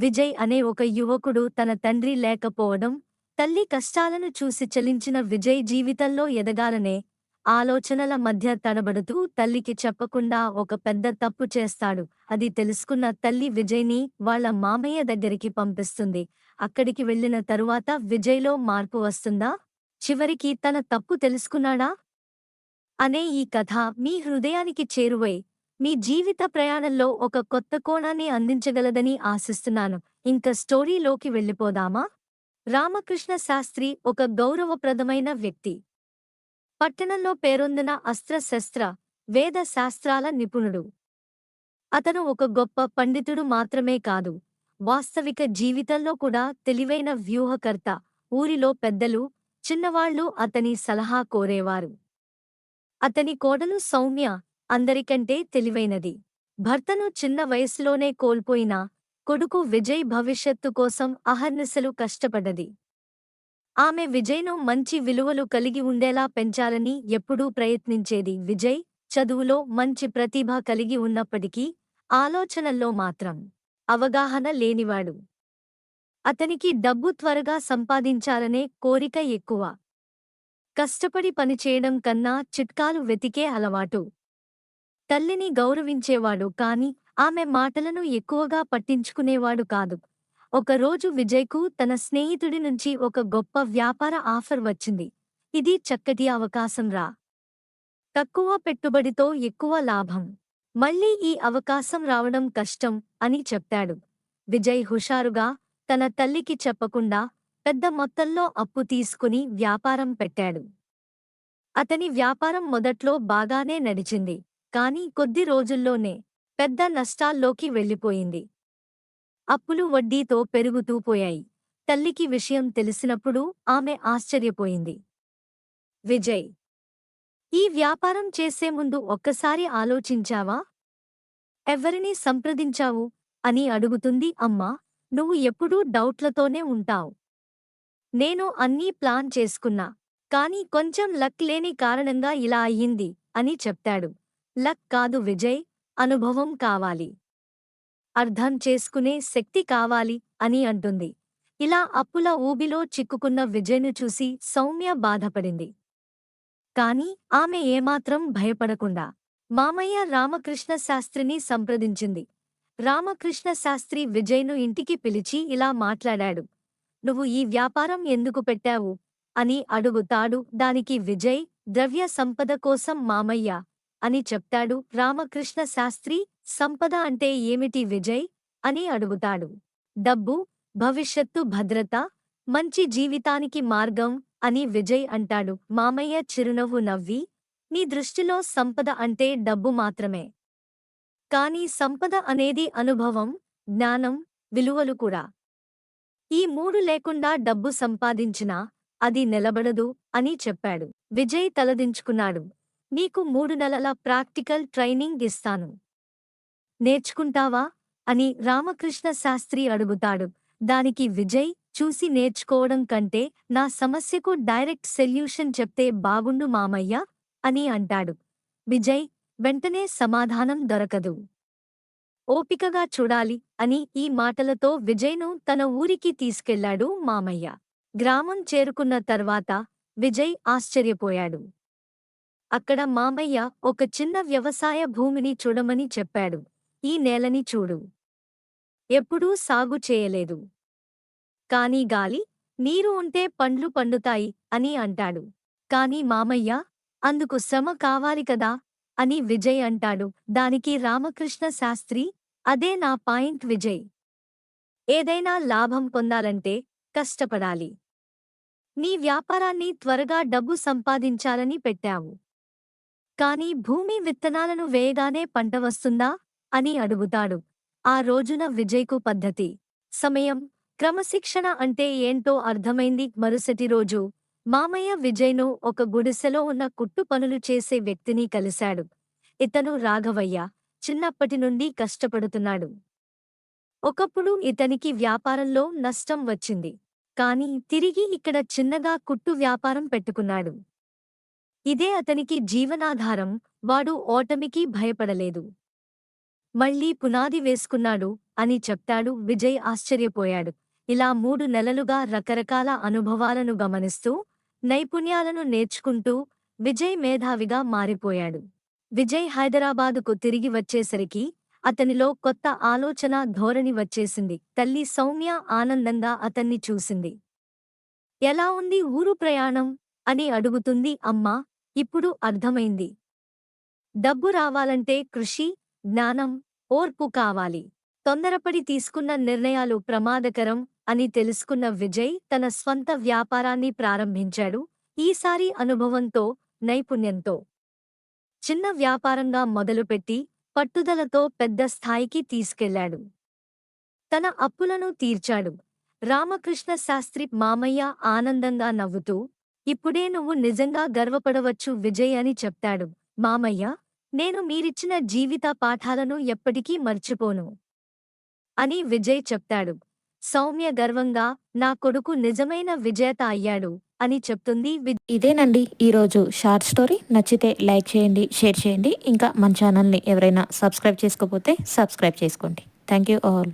విజయ్ అనే ఒక యువకుడు తన తండ్రి లేకపోవడం తల్లి కష్టాలను చూసి చలించిన విజయ్ జీవితంలో ఎదగాలనే ఆలోచనల మధ్య తడబడుతూ తల్లికి చెప్పకుండా ఒక పెద్ద తప్పు చేస్తాడు. అది తెలుసుకున్న తల్లి విజయ్ని వాళ్ళ మామయ్య దగ్గరికి పంపిస్తుంది. అక్కడికి వెళ్ళిన తరువాత విజయ్లో మార్పు వస్తుందా? చివరికి తన తప్పు తెలుసుకున్నాడా? అనే ఈ కథ మీ హృదయానికి చేరువై మీ జీవిత ప్రయాణంలో ఒక కొత్త కోణాన్ని అందించగలదని ఆశిస్తున్నాను. ఇంక స్టోరీలోకి వెళ్ళిపోదామా? రామకృష్ణ శాస్త్రి ఒక గౌరవప్రదమైన వ్యక్తి. పట్టణంలో పేరొందిన అస్త్రశస్త్ర వేద శాస్త్రాల నిపుణుడు. అతను ఒక గొప్ప పండితుడు మాత్రమే కాదు వాస్తవిక జీవితంలో కూడా తెలివైన వ్యూహకర్త ఊరిలో పెద్దలు చిన్నవాళ్ళు అతని సలహా కోరేవారు. అతని కోడలు సౌమ్య అందరికంటే తెలివైనది. భర్తను చిన్న వయసులోనే కోల్పోయినా కొడుకు విజయ్ భవిష్యత్తు కోసం అహర్నిశలు కష్టపడ్డది ఆమె విజయ్ను మంచి విలువలు కలిగి ఉండేలా పెంచాలని ఎప్పుడూ ప్రయత్నించేది విజయ్ చదువులో మంచి ప్రతిభ కలిగి ఉన్నప్పటికీ ఆలోచనల్లో మాత్రం అవగాహన లేనివాడు. అతనికి డబ్బు త్వరగా సంపాదించాలనే కోరిక ఎక్కువ. కష్టపడి పనిచేయడం కన్నా చిట్కాలు వెతికే అలవాటు. తల్లిని గౌరవించేవాడు కాని ఆమె మాటలను ఎక్కువగా పట్టించుకునేవాడు కాదు. ఒకరోజు విజయ్కు తన స్నేహితుడి నుంచి ఒక గొప్ప వ్యాపార ఆఫర్ వచ్చింది. ఇది చక్కటి అవకాశం రా. తక్కువ పెట్టుబడితో ఎక్కువ లాభం. మళ్ళీ ఈ అవకాశం రావడం కష్టం అని చెప్పాడు విజయ్ హుషారుగా తన తల్లికి చెప్పకుండా పెద్ద మొత్తంలో అప్పు తీసుకుని వ్యాపారం పెట్టాడు. అతని వ్యాపారం మొదట్లో బాగానే నడిచింది. కాని కొద్ది రోజుల్లోనే పెద్ద నష్టాల్లోకి వెళ్ళిపోయింది. అప్పులు వడ్డీతో పెరుగుతూ పోయాయి. తల్లికి విషయం తెలిసినప్పుడు ఆమె ఆశ్చర్యపోయింది. విజయ్ ఈ వ్యాపారం చేసే ముందు ఒక్కసారి ఆలోచించావా? ఎవరిని సంప్రదించావు? అని అడుగుతుంది అమ్మా. నువ్వు ఎప్పుడూ డౌట్లతోనే ఉంటావు. నేను అన్నీ ప్లాన్ చేసుకున్నా కాని కొంచెం లక్ లేని కారణంగా ఇలా అయ్యింది అని చెప్తాడు. లక్ కాదు విజయ్ అనుభవం కావాలి. అర్థం చేసుకునే శక్తి కావాలి అని అంటుంది. ఇలా అప్పుల ఊబిలో చిక్కుకున్న విజయ్ను చూసి సౌమ్య బాధపడింది. కాని ఆమె ఏమాత్రం భయపడకుండా మామయ్య రామకృష్ణ శాస్త్రిని సంప్రదించింది. రామకృష్ణ శాస్త్రి విజయ్ను ఇంటికి పిలిచి ఇలా మాట్లాడాడు. నువ్వు ఈ వ్యాపారం ఎందుకు పెట్టావు? అని అడుగుతాడు దానికి విజయ్ ద్రవ్య సంపద కోసం మామయ్య అని చెప్తాడు. రామకృష్ణ శాస్త్రి సంపద అంటే ఏమిటి విజయ్? అని అడుగుతాడు. డబ్బు భవిష్యత్తు భద్రత మంచి జీవితానికి మార్గం అని విజయ్ అంటాడు. మామయ్య చిరునవ్వు నవ్వి నీ దృష్టిలో సంపద అంటే డబ్బు మాత్రమే. కాని సంపద అనేది అనుభవం జ్ఞానం విలువలు కూడా. ఈ మూడు లేకుండా డబ్బు సంపాదించినా అది నిలబడదు అని చెప్పాడు. విజయ్ తలదించుకున్నాడు. నీకు మూడు నెలల ప్రాక్టికల్ ట్రైనింగ్ ఇస్తాను. నేర్చుకుంటావా? అని రామకృష్ణ శాస్త్రి అడుగుతాడు. దానికి విజయ్ చూసి నేర్చుకోవడం కంటే నా సమస్యకు డైరెక్ట్ సెల్యూషన్ చెప్తే బాగుండు మామయ్య అని అంటాడు. విజయ్ వెంటనే సమాధానం దొరకదు. ఓపికగా చూడాలి అని ఈ మాటలతో విజయ్ను తన ఊరికి తీసుకెళ్ళాడు మామయ్య. గ్రామం చేరుకున్న తర్వాత విజయ్ ఆశ్చర్యపోయాడు. అక్కడ మామయ్య ఒక చిన్న వ్యవసాయ భూమిని చూడమని చెప్పాడు. ఈ నేలని చూడు. ఎప్పుడూ సాగు చేయలేదు. కాని గాలి నీరు ఉంటే పండ్లు పండుతాయి అని అంటాడు. కాని మామయ్య అందుకు శ్రమ కావాలి కదా అని విజయ్ అంటాడు. దానికి రామకృష్ణ శాస్త్రి అదే నా పాయింట్ విజయ్. ఏదైనా లాభం పొందాలంటే కష్టపడాలి. నీ వ్యాపారాన్ని త్వరగా డబ్బు సంపాదించాలని పెట్టావు. కాని భూమి విత్తనాలను వేయగానే పంట వస్తుందా అని అడుగుతాడు. ఆ రోజున విజయ్కు పద్ధతి. సమయం. క్రమశిక్షణ అంటే ఏంటో అర్థమైంది మరుసటి రోజు. మామయ్య విజయ్ను ఒక గుడిసెలో ఉన్న కుట్టు పనులు చేసే వ్యక్తిని కలిశాడు. ఇతను రాఘవయ్య. చిన్నప్పటి నుండి కష్టపడుతున్నాడు. ఒకప్పుడు ఇతనికి వ్యాపారంలో నష్టం వచ్చింది. కాని తిరిగి ఇక్కడ చిన్నగా కుట్టు వ్యాపారం పెట్టుకున్నాడు. ఇదే అతనికి జీవనాధారం. వాడు ఓటమికి భయపడలేదు. మళ్ళీ పునాది వేసుకున్నాడు అని చెప్తాడు. విజయ్ ఆశ్చర్యపోయాడు. ఇలా మూడు నెలలుగా రకరకాల అనుభవాలను గమనిస్తూ నైపుణ్యాలను నేర్చుకుంటూ విజయ్ మేధావిగా మారిపోయాడు. విజయ్ హైదరాబాదుకు తిరిగి వచ్చేసరికి అతనిలో కొత్త ఆలోచన ధోరణి వచ్చేసింది. తల్లి సౌమ్య ఆనందంగా అతన్ని చూసింది. ఎలా ఉంది ఊరు ప్రయాణం? అని అడుగుతుంది అమ్మా. ఇప్పుడు అర్థమైంది. డబ్బు రావాలంటే కృషి జ్ఞానం ఓర్పు కావాలి. తొందరపడి తీసుకున్న నిర్ణయాలు ప్రమాదకరం అని తెలుసుకున్న విజయ్ తన స్వంత వ్యాపారాన్ని ప్రారంభించాడు ఈసారి అనుభవంతో నైపుణ్యంతో. చిన్న వ్యాపారంగా మొదలుపెట్టి పట్టుదలతో పెద్ద స్థాయికి తీసుకెళ్ళాడు. తన అప్పులను తీర్చాడు. రామకృష్ణ శాస్త్రి మామయ్య ఆనందంగా నవ్వుతూ ఇప్పుడే నువ్వు నిజంగా గర్వపడవచ్చు విజయ్ అని చెప్తాడు. మామయ్య నేను మీరిచ్చిన జీవిత పాఠాలను ఎప్పటికీ మర్చిపోను. అని విజయ్ చెప్తాడు. సౌమ్య గర్వంగా నా కొడుకు నిజమైన విజేత అయ్యాడు అని చెప్తుంది ఇదేనండి ఈరోజు షార్ట్ స్టోరీ. నచ్చితే లైక్ చేయండి షేర్ చేయండి. ఇంకా మన ఛానల్ని ఎవరైనా సబ్స్క్రైబ్ చేసుకోకపోతే సబ్స్క్రైబ్ చేసుకోండి. Thank you all.